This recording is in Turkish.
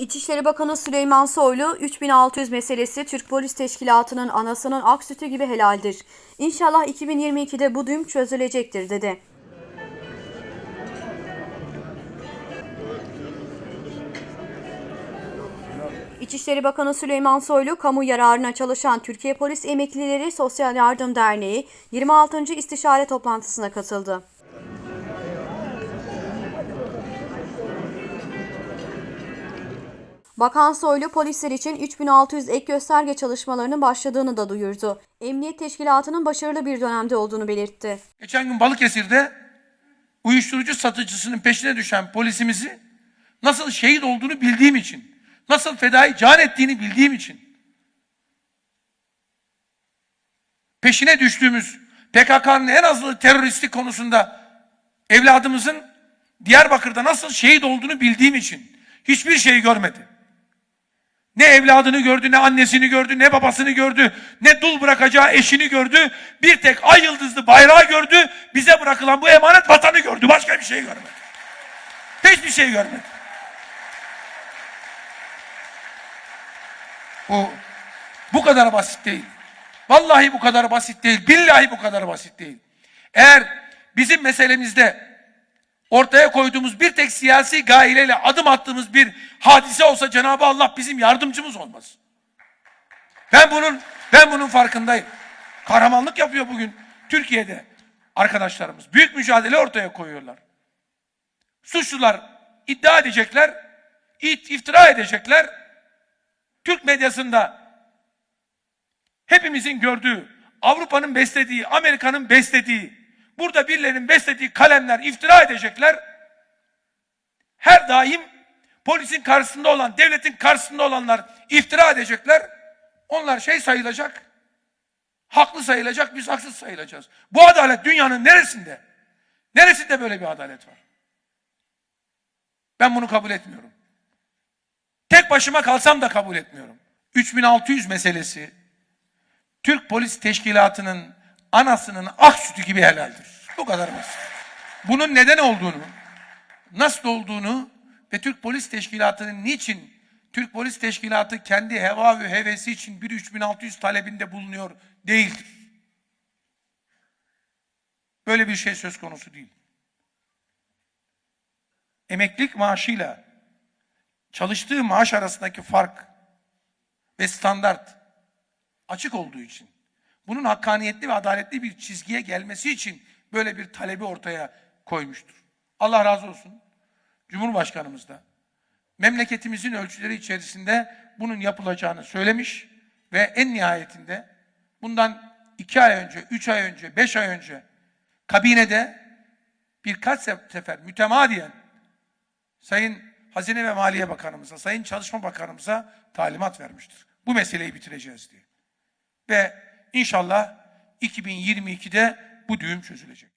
İçişleri Bakanı Süleyman Soylu, 3600 meselesi Türk Polis Teşkilatı'nın anasının ak sütü gibi helaldir. İnşallah 2022'de bu düğüm çözülecektir dedi. İçişleri Bakanı Süleyman Soylu, kamu yararına çalışan Türkiye Polis Emeklileri Sosyal Yardım Derneği 26. istişare toplantısına katıldı. Bakan Soylu polisler için 3600 ek gösterge çalışmalarının başladığını da duyurdu. Emniyet Teşkilatı'nın başarılı bir dönemde olduğunu belirtti. Geçen gün Balıkesir'de uyuşturucu satıcısının peşine düşen polisimizi nasıl şehit olduğunu bildiğim için, nasıl fedai can ettiğini bildiğim için, peşine düştüğümüz PKK'nın en azılı teröristi konusunda evladımızın Diyarbakır'da nasıl şehit olduğunu bildiğim için hiçbir şey görmedi. Ne evladını gördü, ne annesini gördü, ne babasını gördü, ne dul bırakacağı eşini gördü. Bir tek ay yıldızlı bayrağı gördü. Bize bırakılan bu emanet vatanı gördü. Başka bir şey görmedi. Hiçbir şey görmedi. Bu, bu kadar basit değil. Vallahi bu kadar basit değil. Billahi bu kadar basit değil. Eğer bizim meselemizde ortaya koyduğumuz bir tek siyasi gayeyle adım attığımız bir hadise olsa Cenab-ı Allah bizim yardımcımız olmaz. Ben bunun ben bunun farkındayım. Kahramanlık yapıyor bugün Türkiye'de arkadaşlarımız. Büyük mücadele ortaya koyuyorlar. Suçlular iddia edecekler, iftira edecekler. Türk medyasında hepimizin gördüğü, Avrupa'nın beslediği, Amerika'nın beslediği, burada birilerinin beslediği kalemler iftira edecekler. Her daim polisin karşısında olan, devletin karşısında olanlar iftira edecekler. Onlar şey sayılacak, haklı sayılacak, biz haksız sayılacağız. Bu adalet dünyanın neresinde? Neresinde böyle bir adalet var? Ben bunu kabul etmiyorum. Tek başıma kalsam da kabul etmiyorum. 3600 meselesi Türk Polis Teşkilatı'nın anasının ak sütü gibi helaldir. Bu kadar basit. Bunun neden olduğunu, nasıl olduğunu ve Türk Polis Teşkilatı'nın niçin Türk Polis Teşkilatı kendi heva ve hevesi için bir 3600 talebinde bulunuyor değildir. Böyle bir şey söz konusu değil. Emeklilik maaşıyla çalıştığı maaş arasındaki fark ve standart açık olduğu için bunun hakkaniyetli ve adaletli bir çizgiye gelmesi için böyle bir talebi ortaya koymuştur. Allah razı olsun. Cumhurbaşkanımız da memleketimizin ölçüleri içerisinde bunun yapılacağını söylemiş ve en nihayetinde bundan iki ay önce, üç ay önce, beş ay önce kabinede birkaç sefer mütemadiyen Sayın Hazine ve Maliye Bakanımıza, Sayın Çalışma Bakanımıza talimat vermiştir. Bu meseleyi bitireceğiz diye. Ve inşallah 2022'de bu düğüm çözülecek.